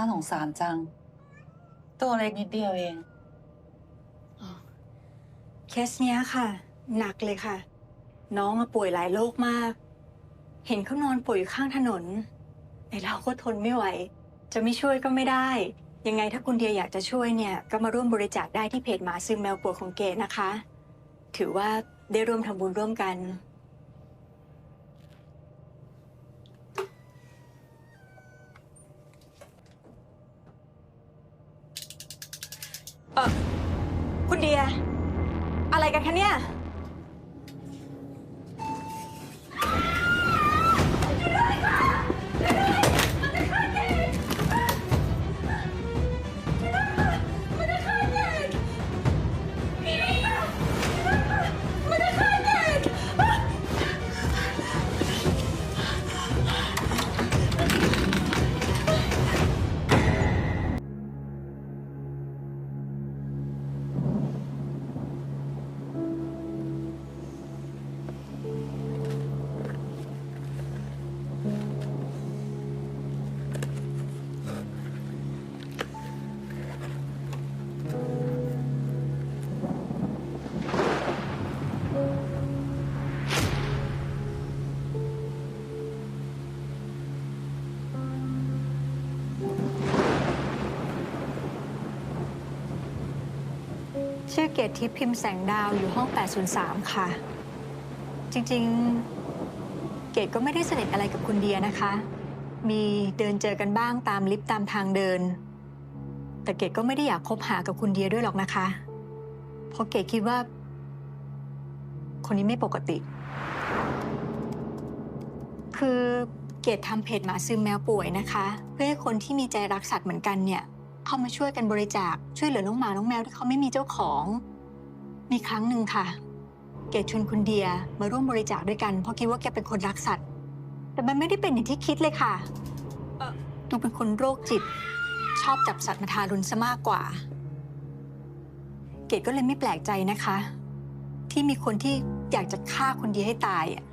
น่าสงสารจัง ตัวเล็กนิดเดียวเอง เคสเนี้ยค่ะ หนักเลยค่ะ น้องมาป่วยหลายโรคมาก เห็นเขานอนป่วยอยู่ข้างถนนไอเราก็ทนไม่ไหว จะไม่ช่วยก็ไม่ได้ ยังไงถ้าคุณเดียอยากจะช่วยเนี่ย ก็มาร่วมบริจาคได้ที่เพจหมาซึมแมวป่วยของเกดนะคะ ถือว่าได้ร่วมทำบุญร่วมกัน เออคุณเดีย อะไรกันคะเนี่ย ชื่อเกตทิพย์พิมพ์แสงดาวอยู่ห้อง 803 ค่ะ จริงๆ เกตก็ไม่ได้สนิทอะไรกับคุณเดียนะคะ มีเดินเจอกันบ้างตามลิฟต์ตามทางเดิน แต่เกดก็ไม่ได้อยากคบหากับคุณเดียด้วยหรอกนะคะ เพราะเกดคิดว่า คนนี้ไม่ปกติ คือเกดทำเพจหมาซึมแมวป่วยนะคะ เพื่อให้คนที่มีใจรักสัตว์เหมือนกันเนี่ย เข้ามาช่วยกันบริจาคช่วยเหลือน้องหมาน้องแมวที่เขาไม่มีเจ้าของ มีครั้งหนึ่งค่ะ เกดชวนคุณเดียมาร่วมบริจาคด้วยกันเพราะคิดว่าแกเป็นคนรักสัตว์ แต่มันไม่ได้เป็นอย่างที่คิดเลยค่ะดูเป็นคนโรคจิต ชอบจับสัตว์มาทารุณซะมากกว่า เกดก็เลยไม่แปลกใจนะคะ ที่มีคนที่อยากจะฆ่าคุณเดียให้ตายอะ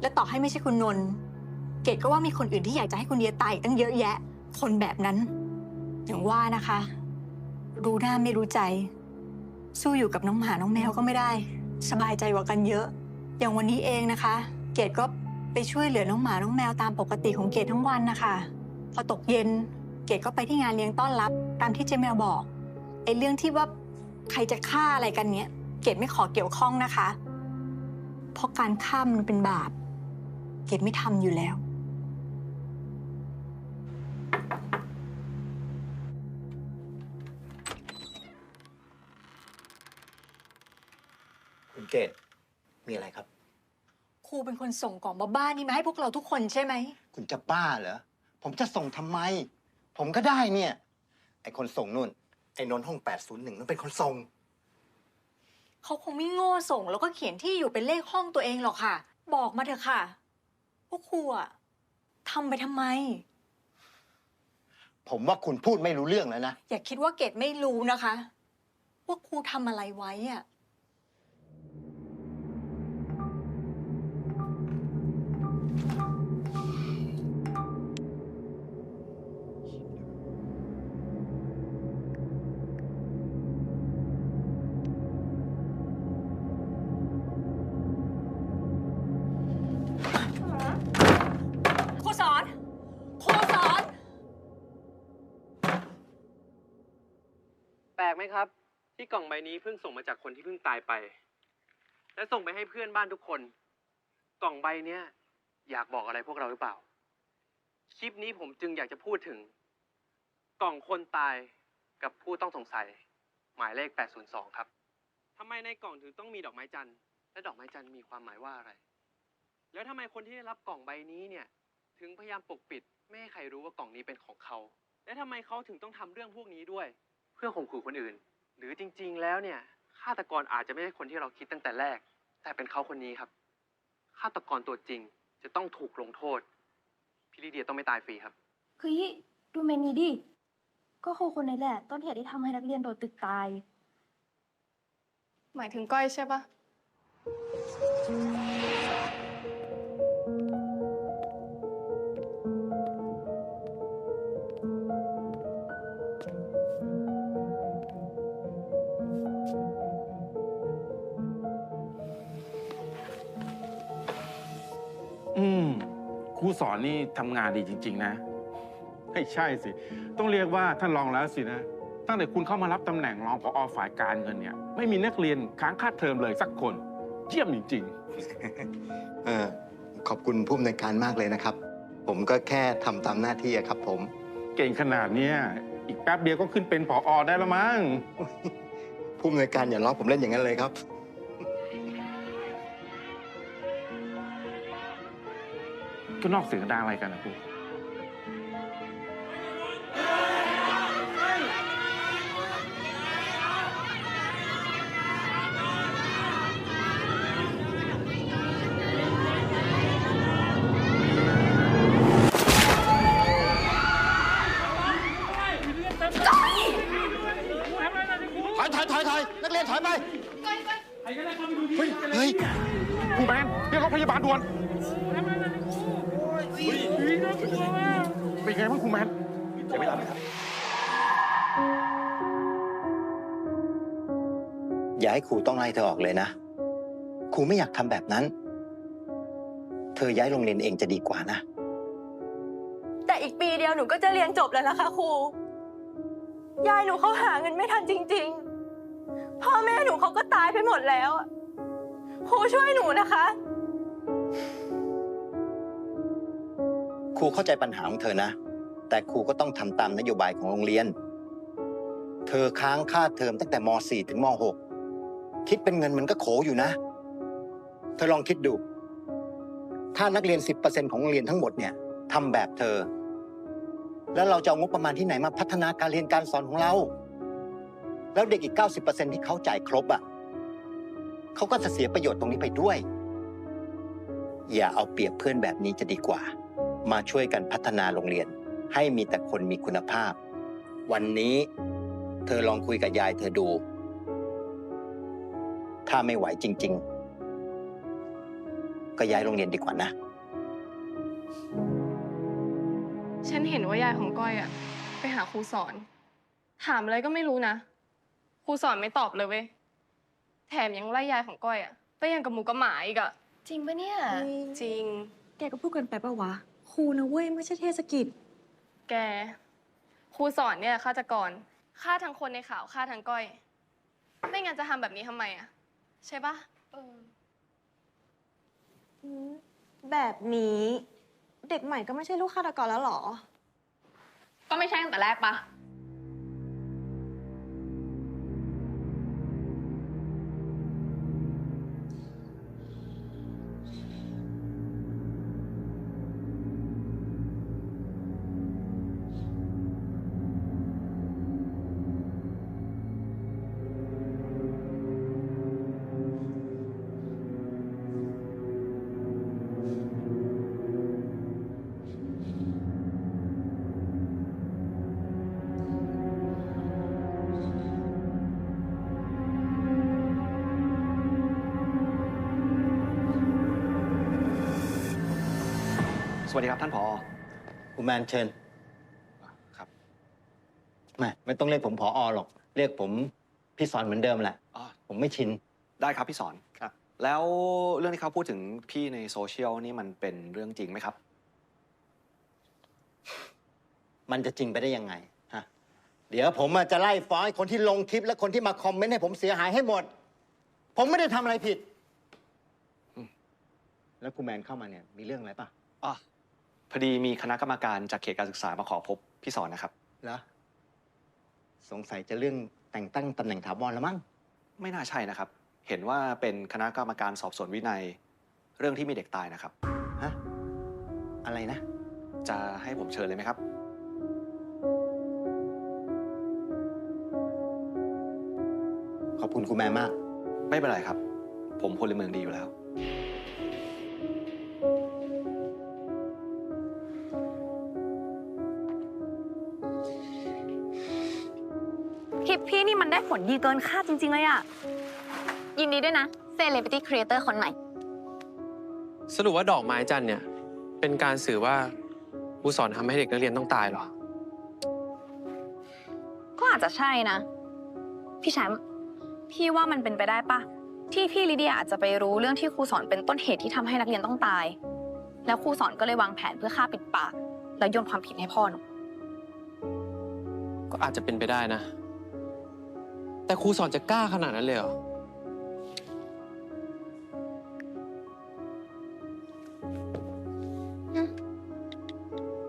และต่อให้ไม่ใช่คุณนนท์เกดก็ว่ามีคนอื่นที่อยากจะให้คุณเดียตายตั้งเยอะแยะ คนแบบนั้น อย่างว่านะคะ รู้หน้าไม่รู้ใจ สู้อยู่กับน้องหมาน้องแมวก็ไม่ได้ สบายใจกว่ากันเยอะ อย่างวันนี้เองนะคะ เกดก็ไปช่วยเหลือน้องหมาน้องแมวตามปกติของเกดทั้งวันนะคะพอตกเย็นเกดก็ไปที่งานเลี้ยงต้อนรับ ตามที่เจแมวบอกไอ้เรื่องที่ว่าใครจะฆ่าอะไรกันเนี้ยเกดไม่ขอเกี่ยวข้องนะคะ เพราะการฆ่ามันเป็นบาป เกดไม่ทำอยู่แล้ว เกดมีอะไรครับ ครูเป็นคนส่งกล่องมาบ้านนี้มาให้พวกเราทุกคนใช่ไหม คุณจะบ้าเหรอ ผมจะส่งทำไม ผมก็ได้เนี่ย ไอคนส่งนู่น ไอ้นนท์ห้อง 801นั่นเป็นคนส่ง เขาคงไม่โง่ส่งแล้วก็เขียนที่อยู่เป็นเลขห้องตัวเองหรอกค่ะ บอกมาเถอะค่ะ พวกครูอะทำไปทำไม ผมว่าคุณพูดไม่รู้เรื่องแล้วนะ อย่าคิดว่าเกดไม่รู้นะคะ ว่าครูทำอะไรไว้อะ กไหมครับ ที่กล่องใบนี้เพิ่งส่งมาจากคนที่เพิ่งตายไป และส่งไปให้เพื่อนบ้านทุกคน กล่องใบเนี้ยอยากบอกอะไรพวกเราหรือเปล่า คลิปนี้ผมจึงอยากจะพูดถึง กล่องคนตายกับผู้ต้องสงสัย หมายเลข 802 ครับทำไมในกล่องถึงต้องมีดอกไม้จันทร์และดอกไม้จันทร์มีความหมายว่าอะไร แล้วทำไมคนที่ได้รับกล่องใบนี้เนี่ย ถึงพยายามปกปิด ไม่ให้ใครรู้ว่ากล่องนี้เป็นของเขา และทำไมเขาถึงต้องทำเรื่องพวกนี้ด้วย พื่อข่มขู่คนอื่น หรือจริง ๆ แล้วเนี่ยฆาตกรอาจจะไม่ใช่คนที่เราคิดตั้งแต่แรก แต่เป็นเขาคนนี้ครับฆาตกรตัวจริงจะต้องถูกลงโทษพี่ลิเดียต้องไม่ตายฟรีครับเฮ้ยดูเมนนี้ดิก็ครูคนนี้แหละ ต้นเหตุที่ทำให้นักเรียนโดนตึกตาย หมายถึงก้อยใช่ปะ สอนนี่ทำงานดีจริง ๆ นะ ไม่ใช่สิ ต้องเรียกว่าท่านรองแล้วสินะ ตั้งแต่คุณเข้ามารับตำแหน่งรองผอฝ่ายการเงินเนี่ย ไม่มีนักเรียนค้างค่าเทอมเลยสักคนเยี่ยมจริง เออขอบคุณผู้อำนวยการมากเลยนะครับ ผมก็แค่ทำตามหน้าที่อะครับผม ๆ เก่งขนาดเนี้ยอีกแป๊บเดียวก็ขึ้นเป็นผอได้แล้วมั้ง ผู้อำนวยการอย่าล้อผมเล่นอย่างนั้นเลยครับ ก็นอกเสียงดังอะไรกันนะครูถอยถอยถอยถอยนักเรียนถอยไปเฮ้ยเฮ้ยครูแมนเรียกรถพยาบาลด่วน เป็นไงบ้างครูแมนอย่าให้ครูต้องไล่เธอออกเลยนะ ครูไม่อยากทำแบบนั้น เธอย้ายโรงเรียนเองจะดีกว่านะ แต่อีกปีเดียวหนูก็จะเรียนจบแล้วนะคะครู ยายหนูเขาหาเงินไม่ทันจริง ๆ พ่อแม่หนูเขาก็ตายไปหมดแล้วอะครูช่วยหนูนะคะ รูเข้าใจปัญหาของเธอนะ แต่ครูก็ต้องทำตามนโยบายของโรงเรียน เธอค้างค่าเทอมตั้งแต่ม .4 ถึงม .6 คิดเป็นเงินมันก็โขอยู่นะ เธอลองคิดดู ถ้านักเรียน 10%ของโรงเรียนทั้งหมดเนี่ยทำแบบเธอ แล้วเราจะเอางบประมาณที่ไหนมาพัฒนาการเรียนการสอนของเรา แล้วเด็กอีก 90%ที่เขาจ่ายครบอะเขาก็จะเสียประโยชน์ตรงนี้ไปด้วย อย่าเอาเปรียบเพื่อนแบบนี้จะดีกว่า มาช่วยกันพัฒนาโรงเรียน ให้มีแต่คนมีคุณภาพ วันนี้เธอลองคุยกับยายเธอดู ถ้าไม่ไหวจริง ๆ ก็ย้ายโรงเรียนดีกว่านะ ฉันเห็นว่ายายของก้อยอะไปหาครูสอน ถามอะไรก็ไม่รู้นะ ครูสอนไม่ตอบเลยเว้ย แถมยังไล่ยายของก้อยอะไปยังกับหมูกับหมาอีกอะจริงปะเนี่ย จริง แกก็พูดกันไปปะวะ ครูนะเว้ยไม่ใช่เทศกิจ แก ครูสอนเนี่ยฆาตกรฆ่าทั้งคนในข่าวฆ่าทั้งก้อย ไม่งั้นจะทำแบบนี้ทำไมอะใช่ปะแบบนี้ เด็กใหม่ก็ไม่ใช่ลูกฆาตกรแล้วหรอ ก็ไม่ใช่ตั้งแต่แรกปะ สวัสดีครับท่านผอ คุณแมนเชิญครับ ไม่ไม่ต้องเรียกผมผออหรอก เรียกผมพี่สอนเหมือนเดิมแหละ อ๋อ ผมไม่ชิน ได้ครับพี่สอนครับ แล้วเรื่องที่เขาพูดถึงพี่ในโซเชียลนี่มันเป็นเรื่องจริงไหมครับ มันจะจริงไปได้ยังไงฮะเดี๋ยวผมอะจะไล่ฟ้องไอ้คนที่ลงคลิปและคนที่มาคอมเมนต์ให้ผมเสียหายให้หมด ผมไม่ได้ทำอะไรผิดอืมแล้วคุณแมนเข้ามาเนี่ยมีเรื่องอะไรป่ะ อ๋อ พอดีมีคณะกรรมการจากเขตการศึกษามาขอพบพี่สอนนะครับ เหรอสงสัยจะเรื่องแต่งตั้งตำแหน่งถาวรแล้วมั้ง ไม่น่าใช่นะครับ เห็นว่าเป็นคณะกรรมการสอบสวนวินัย เรื่องที่มีเด็กตายนะครับ ฮะ อะไรนะ จะให้ผมเชิญเลยไหมครับ ขอบคุณคุณแม่มาก ไม่เป็นไรครับ ผมพลเมืองดีอยู่แล้ว ผลดีเกินคาดจริง ๆ เลยอะยินดีด้วยนะ Celebrity Creator คนใหม่ สรุปว่าดอกไม้จันทร์เนี่ย เป็นการสื่อว่าครูสอนทำให้เด็กนักเรียนต้องตายเหรอ ก็อาจจะใช่นะ พี่แชมป์พี่ว่ามันเป็นไปได้ปะที่พี่ลิเดียอาจจะไปรู้เรื่องที่ครูสอนเป็นต้นเหตุที่ทำให้นักเรียนต้องตาย แล้วครูสอนก็เลยวางแผนเพื่อฆ่าปิดปาก แล้วโยนความผิดให้พ่อหนู ก็อาจจะเป็นไปได้นะ แต่ครูสอนจะกล้าขนาดนั้นเลยเหรอ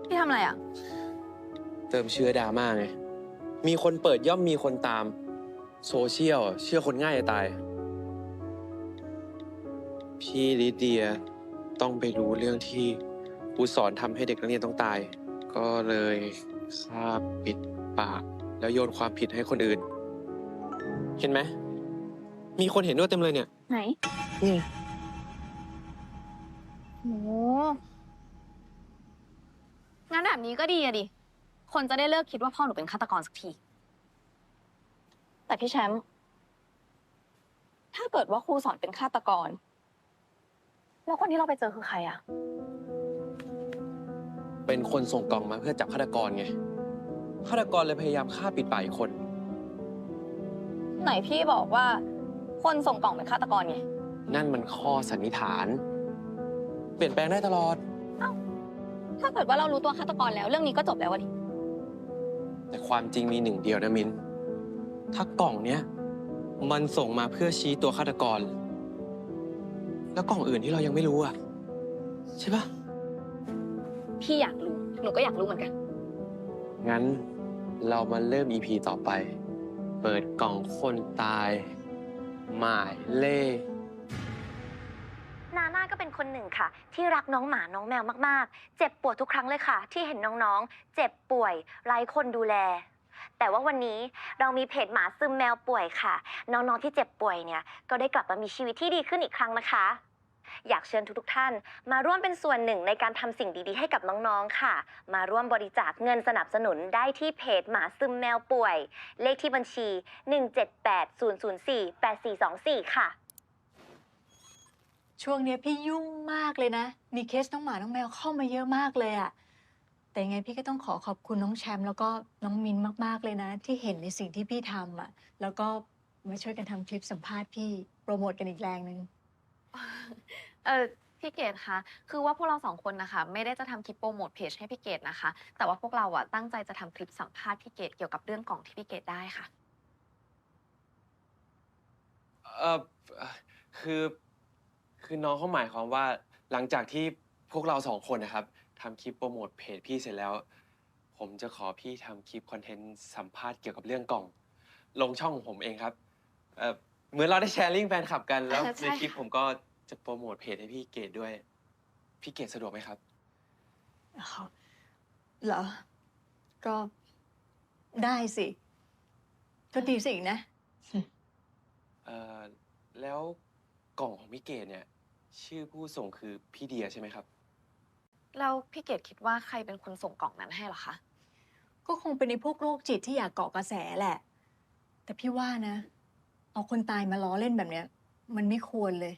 พี่ทำอะไรอะ เติมเชื้อดราม่าไง มีคนเปิดย่อมมีคนตาม โซเชียลเชื่อคนง่ายจะตาย พี่ลิเดียต้องไปรู้เรื่องที่ครูสอนทำให้เด็กนักเรียนต้องตาย ก็เลยฆ่าปิดปาก แล้วโยนความผิดให้คนอื่น เห็นไหม มีคนเห็นด้วยเต็มเลยเนี่ย ไหนนี่โหงั้นแบบนี้ก็ดีอะดิ คนจะได้เลิกคิดว่าพ่อหนูเป็นฆาตกรสักที แต่พี่แชมป์ ถ้าเกิดว่าครูสอนเป็นฆาตกร แล้วคนที่เราไปเจอคือใครอะ เป็นคนส่งกล่องมาเพื่อจับฆาตกรไง ฆาตกรเลยพยายามฆ่าปิดปากอีกคน ไหนพี่บอกว่า คนส่งกล่องเป็นฆาตกรไง นั่นมันข้อสันนิษฐาน เปลี่ยนแปลงได้ตลอด ถ้าเกิดว่าเรารู้ตัวฆาตกรแล้ว เรื่องนี้ก็จบแล้ววะดิ แต่ความจริงมีหนึ่งเดียวนะมิน ถ้ากล่องเนี้ยมันส่งมาเพื่อชี้ตัวฆาตกร แล้วกล่องอื่นที่เรายังไม่รู้อะ ใช่ปะพี่อยากรู้ หนูก็อยากรู้เหมือนกัน งั้นเรามาเริ่ม EP ต่อไป เปิดกล่องคนตาย หมายเลข นาน่าก็เป็นคนหนึ่งค่ะ ที่รักน้องหมาน้องแมวมากๆ เจ็บปวดทุกครั้งเลยค่ะ ที่เห็นน้องๆ เจ็บป่วยไร้คนดูแล แต่ว่าวันนี้เรามีเพจหมาซึมแมวป่วยค่ะ น้องๆที่เจ็บป่วยเนี่ยก็ได้กลับมามีชีวิตที่ดีขึ้นอีกครั้งนะคะ อยากเชิญทุกๆท่าน มาร่วมเป็นส่วนหนึ่งในการทำสิ่งดีๆ ให้กับน้องๆค่ะ มาร่วมบริจาคเงินสนับสนุนได้ที่เพจหมาซึมแมวป่วย เลขที่บัญชี 17800484424 ค่ะ ช่วงเนี้ยพี่ยุ่งมากเลยนะ มีเคสน้องหมาน้องแมวเข้ามาเยอะมากเลยอะแต่ยังไงพี่ก็ต้องขอขอบคุณน้องแชมป์แล้วก็น้องมินมากๆเลยนะ ที่เห็นในสิ่งที่พี่ทำอะแล้วก็มาช่วยกันทำคลิปสัมภาษณ์พี่โปรโมทกันอีกแรงหนึ่ง เออพี่เกดคะคือว่าพวกเราสองคนนะคะ ไม่ได้จะทำคลิปโปรโมทเพจให้พี่เกดนะคะ แต่ว่าพวกเราอะตั้งใจจะทำคลิปสัมภาษณ์พี่เกดเกี่ยวกับเรื่องกล่องที่พี่เกดได้ค่ะ เออคือ คือน้องเขาหมายความว่าหลังจากที่พวกเราสองคนนะครับทำคลิปโปรโมทเพจพี่เสร็จแล้ว ผมจะขอพี่ทำคลิปคอนเทนต์สัมภาษณ์เกี่ยวกับเรื่องกล่อง ลงช่องของผมเองครับเออ เหมือนเราได้แชร์ลิงก์แฟนคลับกันแล้วเออใช่ ในคลิปผมก็จะโปรโมทเพจให้พี่เกดด้วย พี่เกดสะดวกไหมครับอ้าวเหรอ ก็ได้สิ ก็ดีสินะ เอ่อแล้วกล่องของพี่เกดเนี่ย ชื่อผู้ส่งคือพี่เดียใช่ไหมครับแล้วพี่เกดคิดว่าใครเป็นคนส่งกล่องนั้นให้เหรอคะ ก็คงเป็นในพวกโรคจิตที่อยากเกาะกระแสแหละ แต่พี่ว่านะ เอาคนตายมาล้อเล่นแบบเนี้ย มันไม่ควรเลย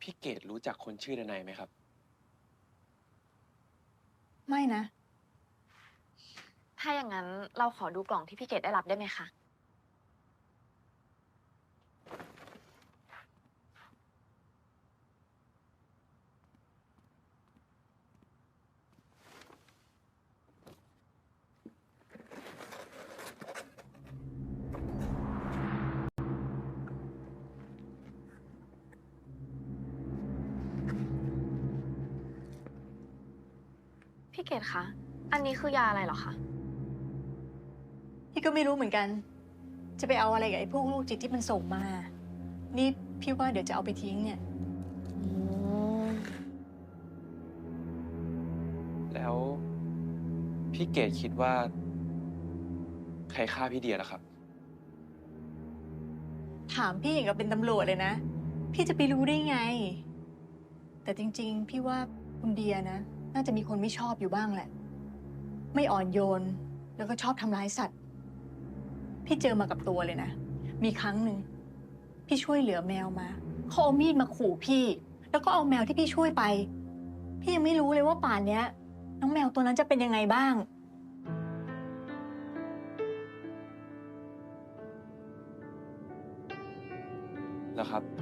พี่เกดรู้จักคนชื่อดนัยไหมครับ ไม่นะ ถ้าอย่างนั้นเราขอดูกล่องที่พี่เกดได้รับได้ไหมคะ เกดคะ อันนี้คือยาอะไรเหรอคะ พี่ก็ไม่รู้เหมือนกัน จะไปเอาอะไรกับไอ้พวกโรคจิตที่มันส่งมา นี่พี่ว่าเดี๋ยวจะเอาไปทิ้งเนี่ย แล้วพี่เกดคิดว่า ใครฆ่าพี่เดียล่ะครับ ถามพี่อย่างกับเป็นตำรวจเลยนะ พี่จะไปรู้ได้ไง แต่จริง ๆ พี่ว่าคุณเดียนะ น่าจะมีคนไม่ชอบอยู่บ้างแหละ ไม่อ่อนโยน แล้วก็ชอบทำร้ายสัตว์ พี่เจอมากับตัวเลยนะ มีครั้งหนึ่งพี่ช่วยเหลือแมวมาเขาเอามีดมาขู่พี่ แล้วก็เอาแมวที่พี่ช่วยไป พี่ยังไม่รู้เลยว่าป่านเนี้ย น้องแมวตัวนั้นจะเป็นยังไงบ้าง แล้วครับ